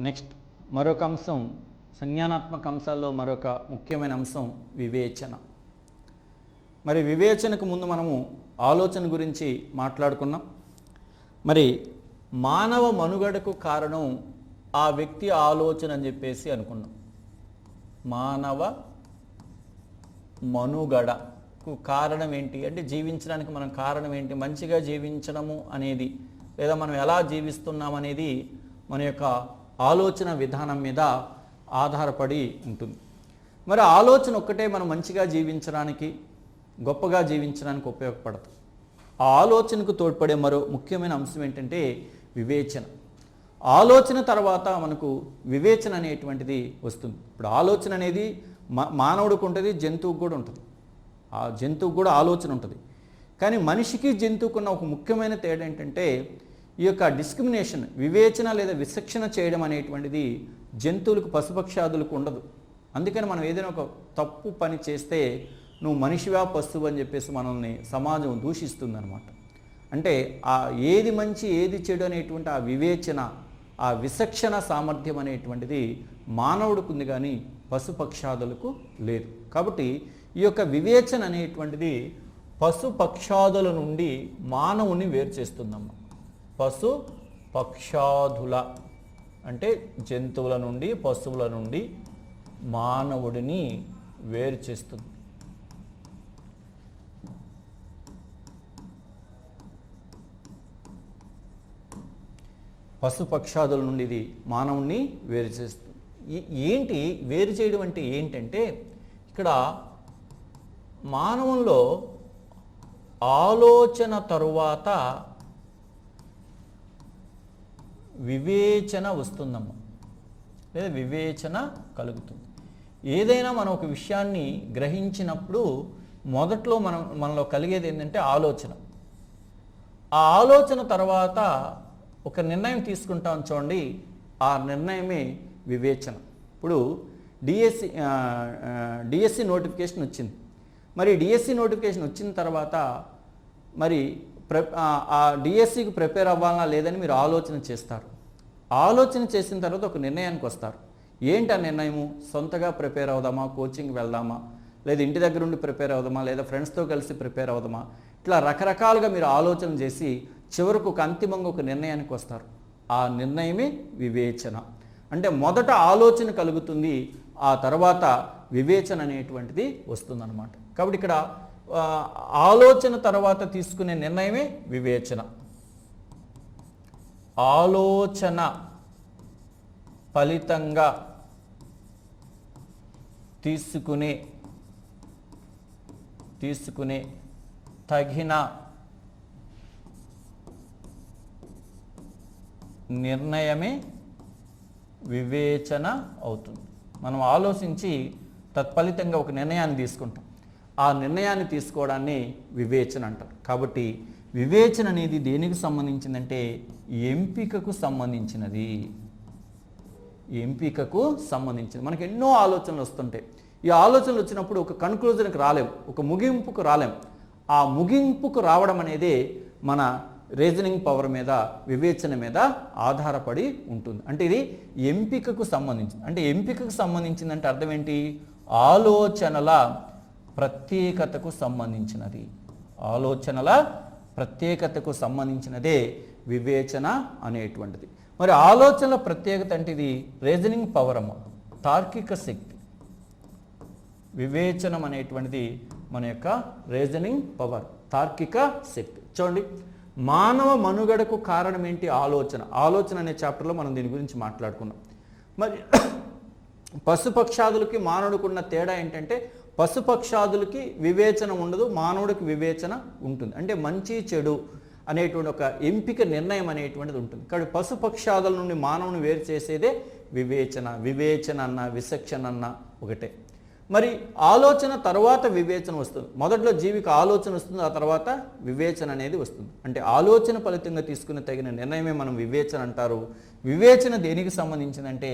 Next మరొక అంశం సంజ్ఞానాత్మక అంశాల్లో మరొక ముఖ్యమైన అంశం వివేచన. మరి వివేచనకు ముందు మనము ఆలోచన గురించి మాట్లాడుకున్నాం. మరి మానవ మనుగడకు కారణం ఆ వ్యక్తి ఆలోచన అని చెప్పేసి అనుకున్నాం. మానవ మనుగడకు కారణం ఏంటి? అంటే జీవించడానికి మనం కారణం ఏంటి? మంచిగా జీవించడము అనేది లేదా మనం ఎలా జీవిస్తున్నాం అనేది మన యొక్క ఆలోచన విధానం మీద ఆధారపడి ఉంటుంది. మరి ఆలోచన ఒక్కటే మనం మంచిగా జీవించడానికి గొప్పగా జీవించడానికి ఉపయోగపడదు. ఆ ఆలోచనకు తోడ్పడే మరో ముఖ్యమైన అంశం ఏంటంటే వివేచన. ఆలోచన తర్వాత మనకు వివేచన అనేటువంటిది వస్తుంది. ఇప్పుడు ఆలోచన అనేది మా మానవుడికి ఉంటుంది జంతువుకు కూడా ఉంటుంది. ఆ జంతువుకు కూడా ఆలోచన ఉంటుంది. కానీ మనిషికి జంతువుకున్న ఒక ముఖ్యమైన తేడా ఏంటంటే ఈ యొక్క డిస్క్రిమినేషన్ వివేచన లేదా విశిక్షణ చేయడం అనేటువంటిది జంతువులకు పశుపక్షాదులకు ఉండదు. అందుకని మనం ఏదైనా ఒక తప్పు పని చేస్తే నువ్వు మనిషివా పశువు అని చెప్పేసి మనల్ని సమాజం దూషిస్తుంది అనమాట అంటే ఆ ఏది మంచి ఏది చెడు అనేటువంటి ఆ వివేచన ఆ విచక్షణ సామర్థ్యం అనేటువంటిది మానవుడికి ఉంది కానీ పశుపక్షాదులకు లేదు. కాబట్టి ఈ యొక్క వివేచన అనేటువంటిది పశుపక్షాదుల నుండి మానవుని వేరు చేస్తుందమ్మా పశు పక్షాధుల అంటే జంతువుల నుండి పశువుల నుండి మానవుడిని వేరు చేస్తుంది. పశుపక్షాదుల నుండి ఇది మానవుణ్ణి వేరు చేస్తుంది. ఏంటి? వేరు చేయడం అంటే ఏంటంటే ఇక్కడ మానవుల్లో ఆలోచన తరువాత వివేచన వస్తుందమ్మా. లేదా వివేచన కలుగుతుంది. ఏదైనా మనం ఒక విషయాన్ని గ్రహించినప్పుడు మొదట్లో మనం మనలో కలిగేది ఏంటంటే ఆలోచన. ఆ ఆలోచన తర్వాత ఒక నిర్ణయం తీసుకుంటాం చూడండి ఆ నిర్ణయమే వివేచన. ఇప్పుడు డిఎస్సి డిఎస్సి నోటిఫికేషన్ వచ్చింది. మరి డిఎస్సి నోటిఫికేషన్ వచ్చిన తర్వాత మరి ప్ర ఆ- డిఎస్సికి ప్రిపేర్ అవ్వాలా లేదని మీరు ఆలోచన చేస్తారు. ఆలోచన చేసిన తర్వాత ఒక నిర్ణయానికి వస్తారు. ఏంటి ఆ నిర్ణయము? సొంతగా ప్రిపేర్ అవుదామా? కోచింగ్ వెళ్దామా? లేదా ఇంటి దగ్గర ఉండి ప్రిపేర్ అవుదామా? లేదా ఫ్రెండ్స్తో కలిసి ప్రిపేర్ అవుదామా? ఇట్లా రకరకాలుగా మీరు ఆలోచన చేసి చివరకు ఒక అంతిమంగా ఒక నిర్ణయానికి వస్తారు. ఆ నిర్ణయమే వివేచన. అంటే మొదట ఆలోచన కలుగుతుంది ఆ తర్వాత వివేచన అనేటువంటిది వస్తుందన్నమాట. కాబట్టి ఇక్కడ ఆలోచన తర్వాత తీసుకునే నిర్ణయమే వివేచన. ఆలోచన ఫలితంగా తీసుకునే తీసుకునే తగిన నిర్ణయమే వివేచన అవుతుంది. మనం ఆలోచించి తత్ఫలితంగా ఒక నిర్ణయాన్ని తీసుకుంటాం. ఆ నిర్ణయాన్ని తీసుకోవడాన్ని వివేచన అంటారు. కాబట్టి వివేచన అనేది దేనికి సంబంధించిందంటే ఎంపికకు సంబంధించినది. ఎంపికకు సంబంధించింది మనకు ఎన్నో ఆలోచనలు వస్తుంటాయి. ఈ ఆలోచనలు వచ్చినప్పుడు ఒక కన్క్లూజన్కి రాలేం. ఒక ముగింపుకు రాలేం. ఆ ముగింపుకు రావడం అనేది మన రీజనింగ్ పవర్ మీద వివేచన మీద ఆధారపడి ఉంటుంది. అంటే ఇది ఎంపికకు సంబంధించింది. అంటే ఎంపికకు సంబంధించిందంటే అర్థం ఏంటి? ఆలోచనల ప్రత్యేకతకు సంబంధించినది. ఆలోచనల ప్రత్యేకతకు సంబంధించినదే వివేచన అనేటువంటిది. మరి ఆలోచనల ప్రత్యేకత అంటే ఇది రీజనింగ్ పవర్ అమ్మ తార్కిక శక్తి. వివేచనం అనేటువంటిది మన యొక్క రీజనింగ్ పవర్ తార్కిక శక్తి. చూడండి మానవ మనుగడకు కారణం ఏంటి ఆలోచన? ఆలోచన అనే చాప్టర్లో మనం దీని గురించి మాట్లాడుకున్నాం. మరి పశుపక్షాదులకి మానవుడికి ఉన్న తేడా ఏంటంటే పశుపక్షాదులకి వివేచన ఉండదు మానవుడికి వివేచన ఉంటుంది. అంటే మంచి చెడు అనేటువంటి ఒక ఎంపిక నిర్ణయం అనేటువంటిది ఉంటుంది. కానీ పశుపక్షాదుల నుండి మానవుని వేరు చేసేదే వివేచన. వివేచన అన్న విసక్షణ అన్న ఒకటే. మరి ఆలోచన తర్వాత వివేచన వస్తుంది. మొదట్లో జీవికి ఆలోచన వస్తుంది ఆ తర్వాత వివేచన అనేది వస్తుంది. అంటే ఆలోచన ఫలితంగా తీసుకునే తగిన నిర్ణయమే మనం వివేచన అంటారు. వివేచన దేనికి సంబంధించిందంటే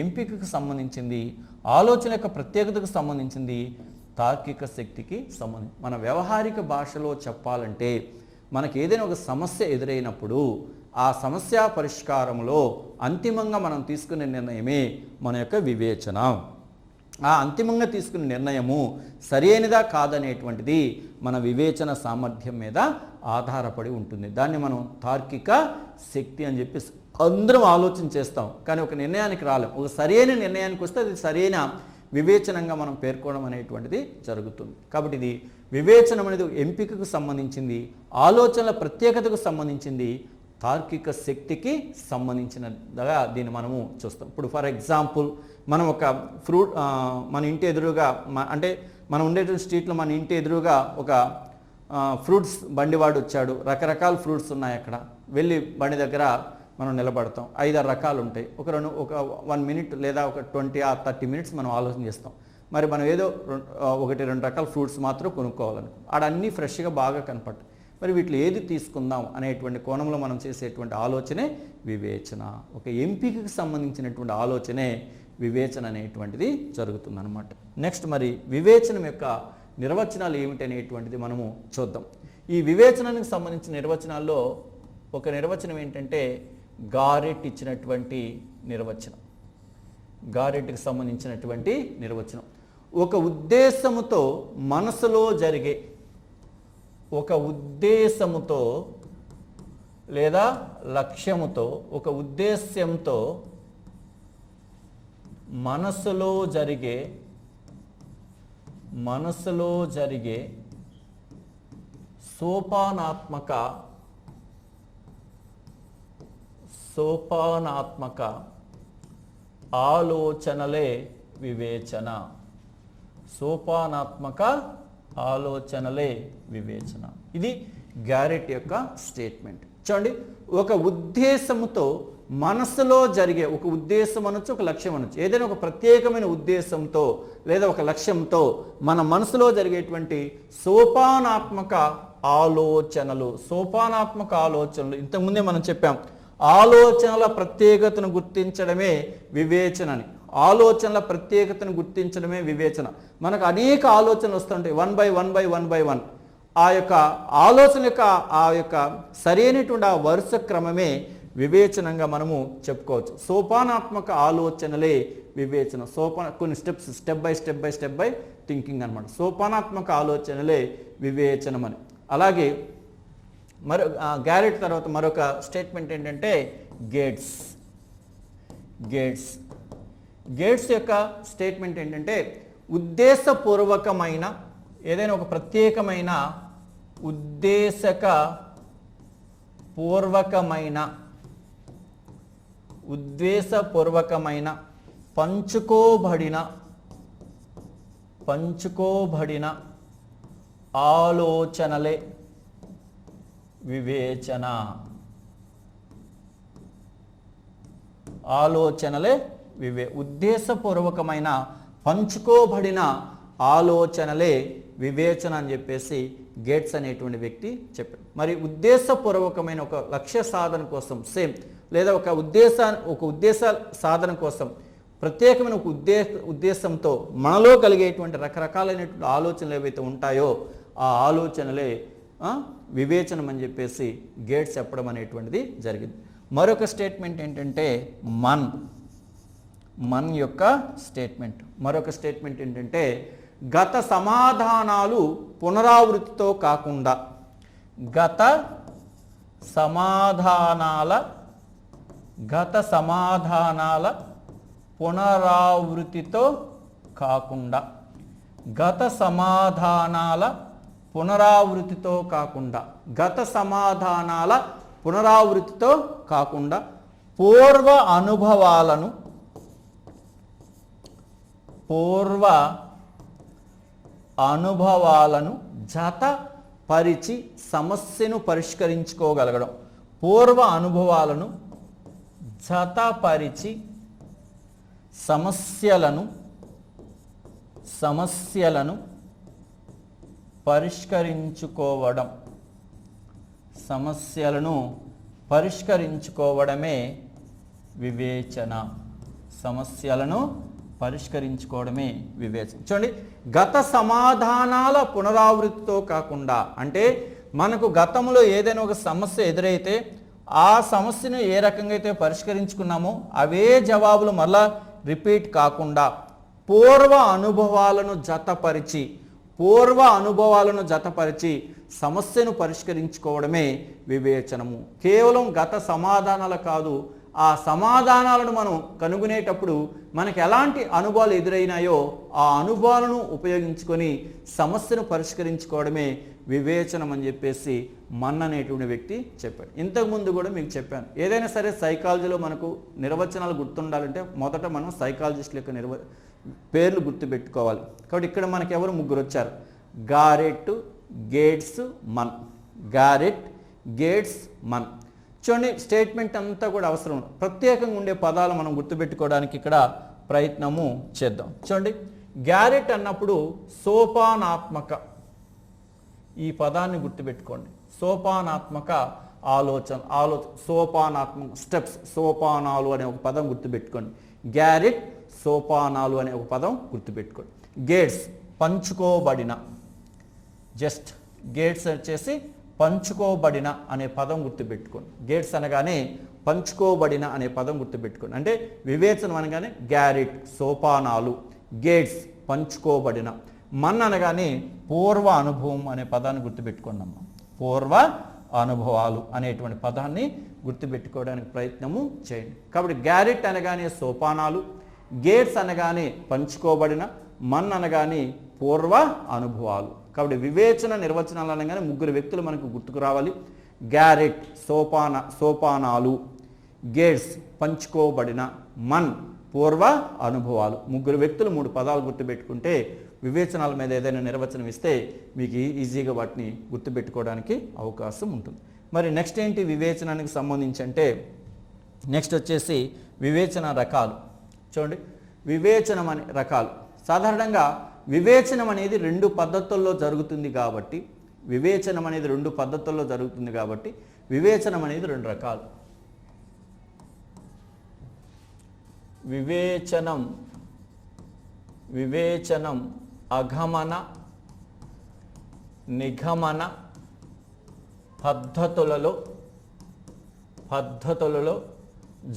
ఎంపికకు సంబంధించింది ఆలోచన యొక్క ప్రత్యేకతకు సంబంధించింది తార్కిక శక్తికి సంబంధం మన వ్యవహారిక భాషలో చెప్పాలంటే మనకి ఏదైనా ఒక సమస్య ఎదురైనప్పుడు ఆ సమస్య పరిష్కారంలో అంతిమంగా మనం తీసుకునే నిర్ణయమే మన యొక్క వివేచన. ఆ అంతిమంగా తీసుకున్న నిర్ణయము సరైనదా కాదనేటువంటిది మన వివేచన సామర్థ్యం మీద ఆధారపడి ఉంటుంది. దాన్ని మనం తార్కిక శక్తి అని చెప్పి అందరం ఆలోచన చేస్తాం. కానీ ఒక నిర్ణయానికి రాలేం. ఒక సరైన నిర్ణయానికి వస్తే అది సరైన వివేచనంగా మనం పేర్కోవడం అనేటువంటిది జరుగుతుంది. కాబట్టి ఇది వివేచనం అనేది ఎంపికకు సంబంధించింది ఆలోచనల ప్రత్యేకతకు సంబంధించింది తార్కిక శక్తికి సంబంధించినదిగా దీన్ని మనము చూస్తాం. ఇప్పుడు ఫర్ ఎగ్జాంపుల్ మనం ఒక ఫ్రూట్ మన ఇంటి ఎదురుగా మ- అంటే మనం ఉండేటువంటి స్ట్రీట్లో మన ఇంటి ఎదురుగా ఒక ఫ్రూట్స్ బండివాడు వచ్చాడు. రకరకాల ఫ్రూట్స్ ఉన్నాయి అక్కడ. వెళ్ళి బండి దగ్గర మనం నిలబడతాం. ఐదారు రకాలు ఉంటాయి ఒక రెండు ఒక వన్ మినిట్ లేదా ఒక ట్వంటీ ఆ థర్టీ మినిట్స్ మనం ఆలోచన చేస్తాం. మరి మనం ఏదో ఒకటి రెండు రకాల ఫ్రూట్స్ మాత్రం కొనుక్కోవాలను ఆడ అన్నీ ఫ్రెష్గా బాగా కనపడతాయి. మరి వీటిలో ఏది తీసుకుందాం అనేటువంటి కోణంలో మనం చేసేటువంటి ఆలోచనే వివేచన. ఒక ఎంపికకు సంబంధించినటువంటి ఆలోచనే వివేచన అనేటువంటిది జరుగుతుందన్నమాట. నెక్స్ట్ మరి వివేచనం యొక్క నిర్వచనాలు ఏమిటి అనేటువంటిది మనము చూద్దాం. ఈ వివేచనానికి సంబంధించిన నిర్వచనాల్లో ఒక నిర్వచనం ఏంటంటే గారెట్ ఇచ్చినటువంటి నిర్వచనం. గారెట్కి సంబంధించినటువంటి నిర్వచనం. ఒక ఉద్దేశముతో మనసులో జరిగే ఒక ఉద్దేశముతో లేదా లక్ష్యముతో ఒక ఉద్దేశ్యంతో మనసులో జరిగే మనసులో జరిగే సోపానాత్మక సోపానాత్మక ఆలోచనలే వివేచన. సోపానాత్మక ఆలోచనలే వివేచన. ఇది గ్యారెట్ యొక్క స్టేట్మెంట్. చూడండి ఒక ఉద్దేశముతో మనసులో జరిగే ఒక ఉద్దేశం అనొచ్చు ఒక లక్ష్యం అనొచ్చు. ఏదైనా ఒక ప్రత్యేకమైన ఉద్దేశంతో లేదా ఒక లక్ష్యంతో మన మనసులో జరిగేటువంటి సోపానాత్మక ఆలోచనలు సోపానాత్మక ఆలోచనలు. ఇంతకుముందే మనం చెప్పాం ఆలోచనల ప్రత్యేకతను గుర్తించడమే వివేచనని. ఆలోచనల ప్రత్యేకతను గుర్తించడమే వివేచన. మనకు అనేక ఆలోచనలు వస్తుంటాయి. One by one by one by one. ఆ యొక్క ఆలోచన యొక్క ఆ యొక్క సరైనటువంటి ఆ వరుస క్రమమే వివేచనంగా మనము చెప్పుకోవచ్చు. సోపానాత్మక ఆలోచనలే వివేచన. సోపాన కొన్ని steps step by step by step by thinking అనమాట సోపానాత్మక ఆలోచనలే వివేచనం అని అలాగే మరో గ్యారెట్ తర్వాత మరొక స్టేట్మెంట్ ఏంటంటే గేట్స్. గేట్స్. గేట్స్ యొక్క స్టేట్మెంట్ ఏంటంటే ఉద్దేశపూర్వకమైన ఏదైనా ఒక ప్రత్యేకమైన ఉద్దేశక పూర్వకమైన ఉద్దేశపూర్వకమైన పంచుకోబడిన పంచుకోబడిన ఆలోచనలే. వివేచన. ఆలోచనలే వివే ఉద్దేశపూర్వకమైన పంచుకోబడిన ఆలోచనలే వివేచన అని చెప్పేసి గేట్స్ అనేటువంటి వ్యక్తి చెప్పాడు. మరి ఉద్దేశపూర్వకమైన ఒక లక్ష్య సాధన కోసం సేమ్ లేదా ఒక ఉద్దేశ ఒక ఉద్దేశ సాధన కోసం ప్రత్యేకమైన ఒక ఉద్దేశ ఉద్దేశంతో మనలో కలిగేటువంటి రకరకాలైనటువంటి ఆలోచనలు ఏవైతే ఉంటాయో ఆ ఆలోచనలే వివేచనం అని చెప్పేసి గేట్స్ చెప్పడం అనేటువంటిది జరిగింది. మరొక స్టేట్మెంట్ ఏంటంటే మన్. మన్ యొక్క స్టేట్మెంట్. మరొక స్టేట్మెంట్ ఏంటంటే గత సమాధానాలు పునరావృత్తితో కాకుండా గత సమాధానాల గత సమాధానాల పునరావృతితో కాకుండా గత సమాధానాల పునరావృతితో కాకుండా గత సమాధానాల పునరావృతితో కాకుండా పూర్వ అనుభవాలను పూర్వ అనుభవాలను జత పరిచి సమస్యను పరిష్కరించుకోగలగడం. పూర్వ అనుభవాలను జతపరిచి సమస్యలను సమస్యలను పరిష్కరించుకోవడం. సమస్యలను పరిష్కరించుకోవడమే వివేచన. సమస్యలను పరిష్కరించుకోవడమే వివేచన. చూడండి గత సమాధానాల పునరావృత్తితో కాకుండా అంటే మనకు గతంలో ఏదైనా ఒక సమస్య ఎదురైతే ఆ సమస్యను ఏ రకంగా అయితే పరిష్కరించుకున్నామో అవే జవాబులు మళ్ళా రిపీట్ కాకుండా పూర్వ అనుభవాలను జతపరిచి పూర్వ అనుభవాలను జతపరిచి సమస్యను పరిష్కరించుకోవడమే వివేచనము. కేవలం గత సమాధానాలు కాదు ఆ సమాధానాలను మనం కనుగొనేటప్పుడు మనకు ఎలాంటి అనుభవాలు ఎదురైనాయో ఆ అనుభవాలను ఉపయోగించుకొని సమస్యను పరిష్కరించుకోవడమే వివేచనం అని చెప్పేసి మన్ అనేటువంటి వ్యక్తి చెప్పాడు. ఇంతకుముందు కూడా మీకు చెప్పాను. ఏదైనా సరే సైకాలజీలో మనకు నిర్వచనాలు గుర్తుండాలంటే మొదట మనం సైకాలజిస్టుల యొక్క నిర్వ పేర్లు గుర్తుపెట్టుకోవాలి. కాబట్టి ఇక్కడ మనకి ఎవరు ముగ్గురు వచ్చారు గారెట్ గేట్స్ మన్. గారెట్ గేట్స్ మన్. చూడండి స్టేట్మెంట్ అంతా కూడా అవసరం. ప్రత్యేకంగా ఉండే పదాలు మనం గుర్తుపెట్టుకోవడానికి ఇక్కడ ప్రయత్నము చేద్దాం. చూడండి గ్యారెట్ అన్నప్పుడు సోపానాత్మక. ఈ పదాన్ని గుర్తుపెట్టుకోండి. సోపానాత్మక ఆలోచన ఆలో సోపానాత్మక స్టెప్స్ సోపానాలు అనే ఒక పదం గుర్తుపెట్టుకోండి. గ్యారెట్ సోపానాలు అనే ఒక పదం గుర్తుపెట్టుకోండి. గేట్స్ పంచుకోబడిన. జస్ట్ గేట్స్ వచ్చేసి పంచుకోబడిన అనే పదం గుర్తుపెట్టుకోండి. గేట్స్ అనగానే పంచుకోబడిన అనే పదం గుర్తుపెట్టుకోండి. అంటే వివేచనం అనగానే గ్యారెట్ సోపానాలు గేట్స్ పంచుకోబడిన. మన్ అనగానే పూర్వ అనుభవం అనే పదాన్ని గుర్తుపెట్టుకోండి అమ్మ. పూర్వ అనుభవాలు అనేటువంటి పదాన్ని గుర్తుపెట్టుకోవడానికి ప్రయత్నము చేయండి. కాబట్టి గ్యారెట్ అనగానే సోపానాలు గేట్స్ అనగానే పంచుకోబడిన మన్ అనగానే పూర్వ అనుభవాలు. కాబట్టి వివేచన నిర్వచనాలు అనగానే ముగ్గురు వ్యక్తులు మనకు గుర్తుకు రావాలి. గ్యారెట్ సోపాన సోపానాలు గేట్స్ పంచుకోబడిన మన్ పూర్వ అనుభవాలు. ముగ్గురు వ్యక్తులు మూడు పదాలు గుర్తుపెట్టుకుంటే వివేచనాల మీద ఏదైనా నిర్వచనం ఇస్తే మీకు ఈజీగా వాటిని గుర్తుపెట్టుకోవడానికి అవకాశం ఉంటుంది. మరి నెక్స్ట్ ఏంటి వివేచనానికి సంబంధించి అంటే నెక్స్ట్ వచ్చేసి వివేచన రకాలు. చూడండి. వివేచనం అనే రకాలు. సాధారణంగా వివేచనం అనేది రెండు పద్ధతుల్లో జరుగుతుంది కాబట్టి వివేచనం అనేది రెండు పద్ధతుల్లో జరుగుతుంది కాబట్టి వివేచనం అనేది రెండు రకాలు. వివేచనం వివేచనం అగమన నిగమన పద్ధతులలో పద్ధతులలో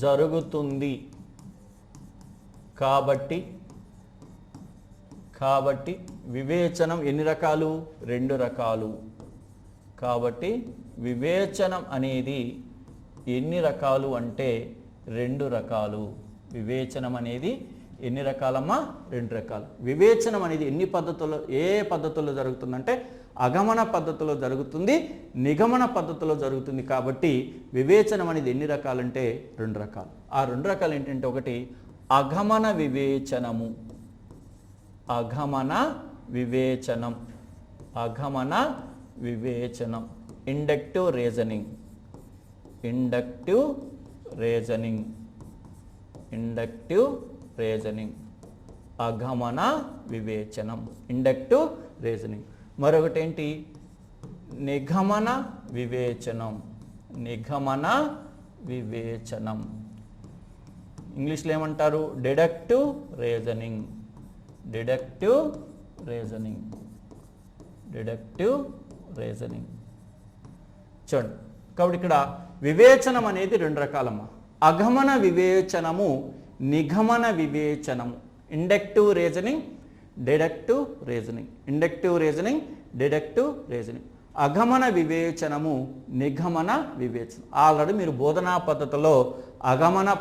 జరుగుతుంది. కాబట్టి కాబట్టి వివేచనం ఎన్ని రకాలు? రెండు రకాలు. కాబట్టి వివేచనం అనేది ఎన్ని రకాలు అంటే రెండు రకాలు. వివేచనం అనేది ఎన్ని రకాలమ్మా? రెండు రకాలు. వివేచనం అనేది ఎన్ని పద్ధతుల్లో ఏ పద్ధతుల్లో జరుగుతుందంటే అగమన పద్ధతిలో జరుగుతుంది నిగమన పద్ధతిలో జరుగుతుంది కాబట్టి వివేచనం అనేది ఎన్ని రకాలంటే రెండు రకాలు. ఆ రెండు రకాలు ఏంటంటే ఒకటి అగమన వివేచనము. అగమన వివేచనం. అగమన వివేచనం. Inductive reasoning inductive reasoning inductive reasoning అగమన వివేచనం. ఇండక్టివ్ రీజనింగ్ మరొకటి ఏంటి నిగమన వివేచనం. నిగమన వివేచనం. ఇంగ్లీష్లో ఏమంటారు? Deductive reasoning deductive reasoning. Deductive reasoning. చూడండి. కాబట్టి ఇక్కడ వివేచనం అనేది రెండు రకాలమ్మా. అగమన వివేచనము నిగమన వివేచనము. Inductive reasoning deductive reasoning. Inductive reasoning deductive reasoning. అగమన వివేచనము నిగమన వివేచనం. ఆల్రెడీ మీరు బోధనా పద్ధతిలో అగమన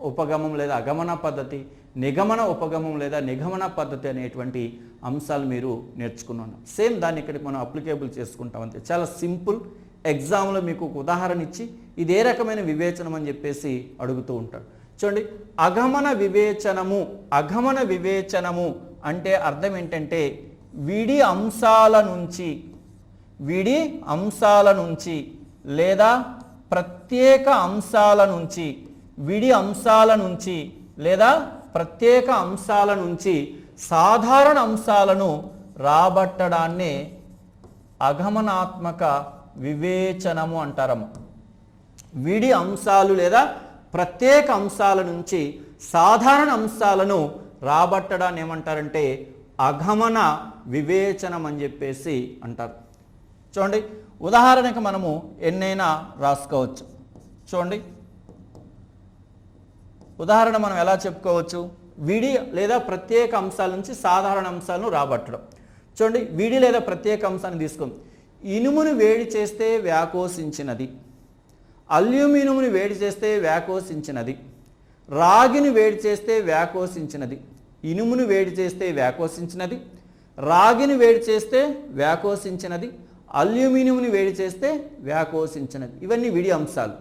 ఉపగమం లేదా అగమన పద్ధతి నిగమన ఉపగమం లేదా నిగమన పద్ధతి అనేటువంటి అంశాలు మీరు నేర్చుకున్నాను. సేమ్ దాన్ని ఇక్కడికి మనం అప్లికేబుల్ చేసుకుంటాం అంతే. చాలా సింపుల్ ఎగ్జామ్లో మీకు ఒక ఉదాహరణ ఇచ్చి ఇది ఏ రకమైన వివేచనం అని చెప్పేసి అడుగుతూ ఉంటాడు. చూడండి అగమన వివేచనము అగమన వివేచనము అంటే అర్థం ఏంటంటే విడి అంశాల నుంచి విడి అంశాల నుంచి లేదా ప్రత్యేక అంశాల నుంచి విడి అంశాల నుంచి లేదా ప్రత్యేక అంశాల నుంచి సాధారణ అంశాలను రాబట్టడాన్నే అగమనాత్మక వివేచనము అంటారమ్మ. విడి అంశాలు లేదా ప్రత్యేక అంశాల నుంచి సాధారణ అంశాలను రాబట్టడాన్ని ఏమంటారంటే అగమన వివేచనం అని చెప్పేసి అంటారు. చూడండి ఉదాహరణకు మనము ఎన్నైనా రాసుకోవచ్చు. చూడండి ఉదాహరణ మనం ఎలా చెప్పుకోవచ్చు? విడి లేదా ప్రత్యేక అంశాల నుంచి సాధారణ అంశాలను రాబట్టడం. చూడండి విడి లేదా ప్రత్యేక అంశాన్ని తీసుకుంది ఇనుమును వేడి చేస్తే వ్యాకోసించినది. అల్యూమినియంని వేడి చేస్తే వ్యాకోసించినది. రాగిని వేడి చేస్తే వ్యాకోసించినది. ఇనుమును వేడి చేస్తే వ్యాకోసించినది. రాగిని వేడి చేస్తే వ్యాకోసించినది. అల్యూమినియంని వేడి చేస్తే వ్యాకోసించినది. ఇవన్నీ విడి అంశాలు.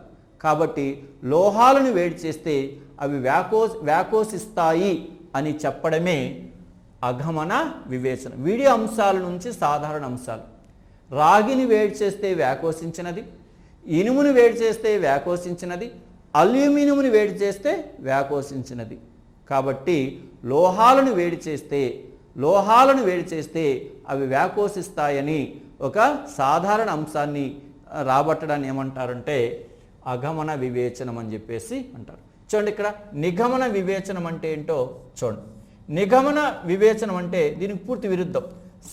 కాబట్టి లోహాలను వేడి చేస్తే అవి వ్యాకో వ్యాకోసిస్తాయి అని చెప్పడమే అగమన వివేచన. వీడియో అంశాల నుంచి సాధారణ అంశాలు. రాగిని వేడి చేస్తే వ్యాకోసించినది ఇనుమును వేడి చేస్తే వ్యాకోసించినది అల్యూమినియంని వేడి చేస్తే వ్యాకోసించినది. కాబట్టి లోహాలను వేడి చేస్తే లోహాలను వేడి చేస్తే అవి వ్యాకోసిస్తాయని ఒక సాధారణ అంశాన్ని రాబట్టడాన్ని ఏమంటారంటే అగమన వివేచనం అని చెప్పేసి అంటారు. చూడండి ఇక్కడ నిగమన వివేచనం అంటే ఏంటో చూడండి. నిగమన వివేచనం అంటే దీనికి పూర్తి విరుద్ధం.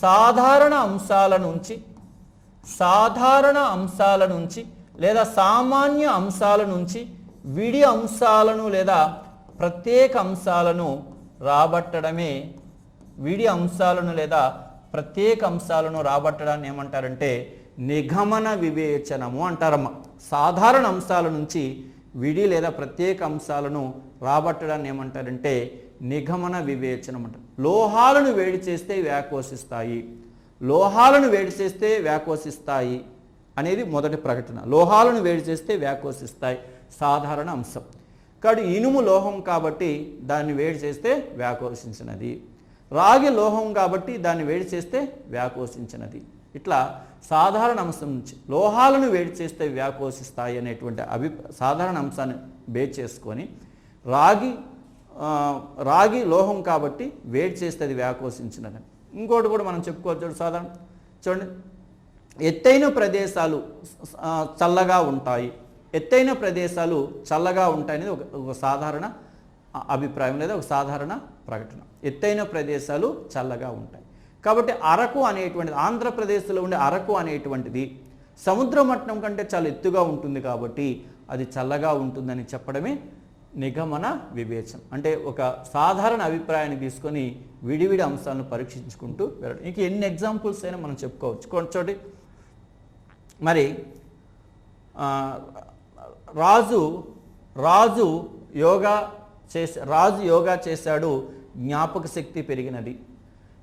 సాధారణ అంశాల నుంచి సాధారణ అంశాల నుంచి లేదా సామాన్య అంశాల నుంచి విడి అంశాలను లేదా ప్రత్యేక అంశాలను రాబట్టడమే విడి అంశాలను లేదా ప్రత్యేక అంశాలను రాబట్టడాన్ని ఏమంటారంటే నిగమన వివేచనము అంటారమ్మ. సాధారణ అంశాల నుంచి విడి లేదా ప్రత్యేక అంశాలను రాబట్టడాన్ని ఏమంటారంటే నిగమన వివేచనం అంటారు లోహాలను వేడి చేస్తే వ్యాకోసిస్తాయి లోహాలను వేడి చేస్తే వ్యాకోసిస్తాయి అనేది మొదటి ప్రకటన. లోహాలను వేడి చేస్తే వ్యాకోసిస్తాయి సాధారణ అంశం. కాబట్టి ఇనుము లోహం కాబట్టి దాన్ని వేడి చేస్తే వ్యాకోసించినది రాగి లోహం కాబట్టి దాన్ని వేడి చేస్తే వ్యాకోసించినది ఇట్లా సాధారణ అంశం నుంచి లోహాలను వేడి చేస్తే వ్యాకోసిస్తాయి అనేటువంటి అభి సాధారణ అంశాన్ని బేస్ చేసుకొని రాగి రాగి లోహం కాబట్టి వేడి చేస్తే అది వ్యాకోసించినది ఇంకోటి కూడా మనం చెప్పుకోవచ్చు సాధారణ. చూడండి. ఎత్తైన ప్రదేశాలు చల్లగా ఉంటాయి. ఎత్తైన ప్రదేశాలు చల్లగా ఉంటాయి అనేది ఒక ఒక సాధారణ అభిప్రాయం లేదా ఒక సాధారణ ప్రకటన. ఎత్తైన ప్రదేశాలు చల్లగా ఉంటాయి. కాబట్టి అరకు అనేటువంటిది ఆంధ్రప్రదేశ్లో ఉండే అరకు అనేటువంటిది సముద్ర మట్టం కంటే చాలా ఎత్తుగా ఉంటుంది కాబట్టి అది చల్లగా ఉంటుందని చెప్పడమే నిగమన వివేచన అంటే ఒక సాధారణ అభిప్రాయాన్ని తీసుకొని విడివిడి అంశాలను పరీక్షించుకుంటూ వెళ్ళడం. ఇంక ఎన్ని ఎగ్జాంపుల్స్ అయినా మనం చెప్పుకోవచ్చు. కొంచెం మరి రాజు రాజు యోగా చేసి రాజు యోగా చేశాడు జ్ఞాపక శక్తి పెరిగినది.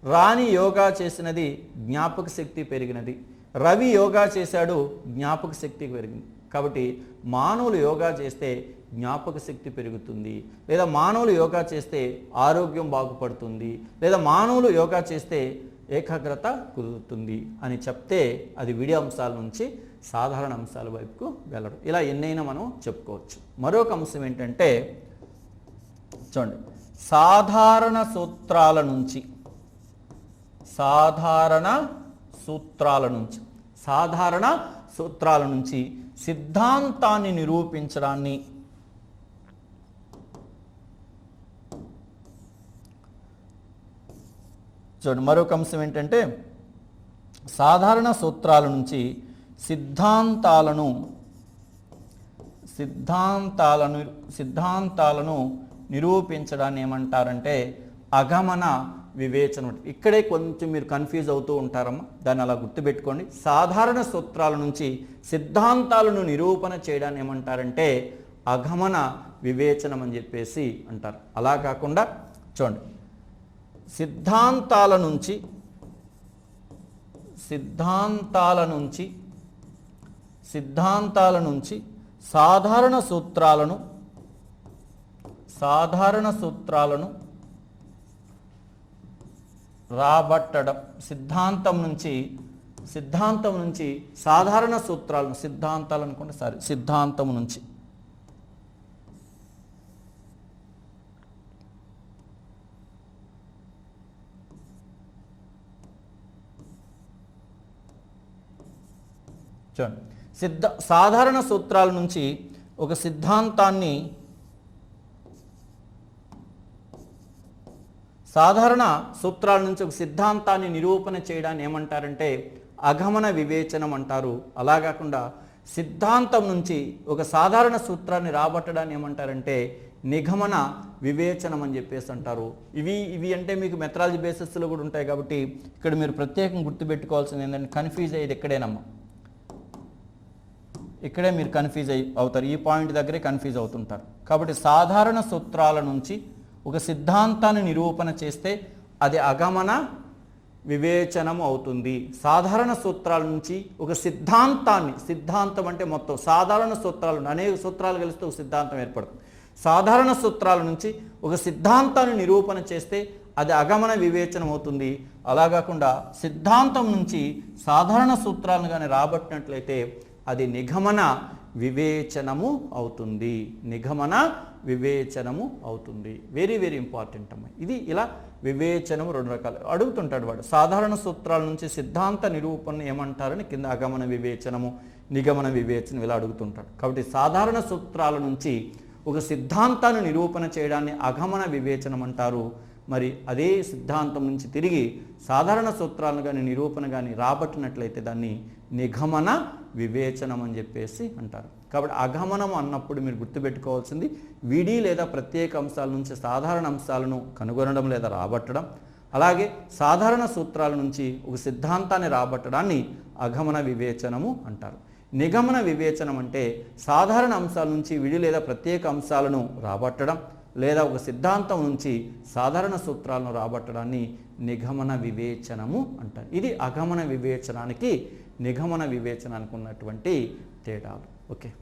రాణి యోగా చేసినది జ్ఞాపక శక్తి పెరిగినది. రవి యోగా చేశాడు జ్ఞాపక శక్తి పెరిగింది. కాబట్టి మానవులు యోగా చేస్తే జ్ఞాపక శక్తి పెరుగుతుంది. లేదా మానవులు యోగా చేస్తే ఆరోగ్యం బాగుపడుతుంది. లేదా మానవులు యోగా చేస్తే ఏకాగ్రత కుదురుతుంది అని చెప్తే అది విడి అంశాల నుంచి సాధారణ అంశాల వైపుకు వెళ్ళడం. ఇలా ఎన్నైనా మనం చెప్పుకోవచ్చు. మరొక అంశం ఏంటంటే చూడండి. సాధారణ సూత్రాల నుంచి సాధారణ సూత్రాల నుంచి సాధారణ సూత్రాల నుంచి సిద్ధాంతాన్ని నిరూపించడాన్ని చూడండి. మరొక అంశం ఏంటంటే సాధారణ సూత్రాల నుంచి సిద్ధాంతాలను సిద్ధాంతాలను సిద్ధాంతాలను నిరూపించడాన్ని ఏమంటారంటే అగమన వివేచన ఇక్కడే కొంచెం మీరు కన్ఫ్యూజ్ అవుతూ ఉంటారమ్మా. దాన్ని అలా గుర్తుపెట్టుకోండి. సాధారణ సూత్రాల నుంచి సిద్ధాంతాలను నిరూపణ చేయడాన్ని ఏమంటారంటే అగమన వివేచనం అని చెప్పేసి అంటారు. అలా కాకుండా చూడండి. సిద్ధాంతాల నుంచి సిద్ధాంతాల నుంచి సిద్ధాంతాల నుంచి సాధారణ సూత్రాలను సాధారణ సూత్రాలను రాబట్టడం సిద్ధాంతం నుంచి సిద్ధాంతం నుంచి సాధారణ సూత్రాలను సిద్ధాంతాలు అనుకుంటే సారీ సిద్ధాంతం నుంచి. చూడండి. సిద్ధ సాధారణ సూత్రాల నుంచి ఒక సిద్ధాంతాన్ని సాధారణ సూత్రాల నుంచి ఒక సిద్ధాంతాన్ని నిరూపణ చేయడాన్ని ఏమంటారంటే అగమన వివేచనం అంటారు. అలా కాకుండా సిద్ధాంతం నుంచి ఒక సాధారణ సూత్రాన్ని రాబట్టడాన్ని ఏమంటారంటే నిగమన వివేచనం అని చెప్పేసి అంటారు. ఇవి ఇవి అంటే మీకు మెథడాలజీ బేసిస్లో కూడా ఉంటాయి కాబట్టి ఇక్కడ మీరు ప్రత్యేకంగా గుర్తుపెట్టుకోవాల్సింది ఏంటంటే కన్ఫ్యూజ్ అయ్యేది ఎక్కడేనమ్మా ఇక్కడే మీరు కన్ఫ్యూజ్ అయి అవుతారు. ఈ పాయింట్ దగ్గరే కన్ఫ్యూజ్ అవుతుంటారు. కాబట్టి సాధారణ సూత్రాల నుంచి ఒక సిద్ధాంతాన్ని నిరూపణ చేస్తే అది అగమన వివేచనము అవుతుంది. సాధారణ సూత్రాల నుంచి ఒక సిద్ధాంతాన్ని సిద్ధాంతం అంటే మొత్తం సాధారణ సూత్రాలు అనేక సూత్రాలు కలిస్తే ఒక సిద్ధాంతం ఏర్పడుతుంది. సాధారణ సూత్రాల నుంచి ఒక సిద్ధాంతాన్ని నిరూపణ చేస్తే అది అగమన వివేచనం అవుతుంది. అలా కాకుండా సిద్ధాంతం నుంచి సాధారణ సూత్రాలను కానీ రాబట్టినట్లయితే అది నిగమన వివేచనము అవుతుంది. నిగమన వివేచనము అవుతుంది. వెరీ వెరీ ఇంపార్టెంట్ అమ్మాయి ఇది ఇలా వివేచనము రెండు రకాలు. అడుగుతుంటాడు వాడు సాధారణ సూత్రాల నుంచి సిద్ధాంత నిరూపణ ఏమంటారని కింద అగమన వివేచనము నిగమన వివేచనం ఇలా అడుగుతుంటాడు. కాబట్టి సాధారణ సూత్రాల నుంచి ఒక సిద్ధాంతాన్ని నిరూపణ చేయడాన్ని అగమన వివేచనం అంటారు. మరి అదే సిద్ధాంతం నుంచి తిరిగి సాధారణ సూత్రాలను కానీ నిరూపణ కానీ రాబట్టినట్లయితే దాన్ని నిగమన వివేచనం అని చెప్పేసి అంటారు. కాబట్టి అగమనం అన్నప్పుడు మీరు గుర్తుపెట్టుకోవాల్సింది విడి లేదా ప్రత్యేక అంశాల నుంచి సాధారణ అంశాలను కనుగొనడం లేదా రాబట్టడం అలాగే సాధారణ సూత్రాల నుంచి ఒక సిద్ధాంతాన్ని రాబట్టడాన్ని అగమన వివేచనము అంటారు. నిగమన వివేచనం అంటే సాధారణ అంశాల నుంచి విడి లేదా ప్రత్యేక అంశాలను రాబట్టడం లేదా ఒక సిద్ధాంతం నుంచి సాధారణ సూత్రాలను రాబట్టడాన్ని నిగమన వివేచనము అంటారు. ఇది అగమన వివేచనానికి నిగమన వివేచనానికి ఉన్నటువంటి తేడాలు. Okay.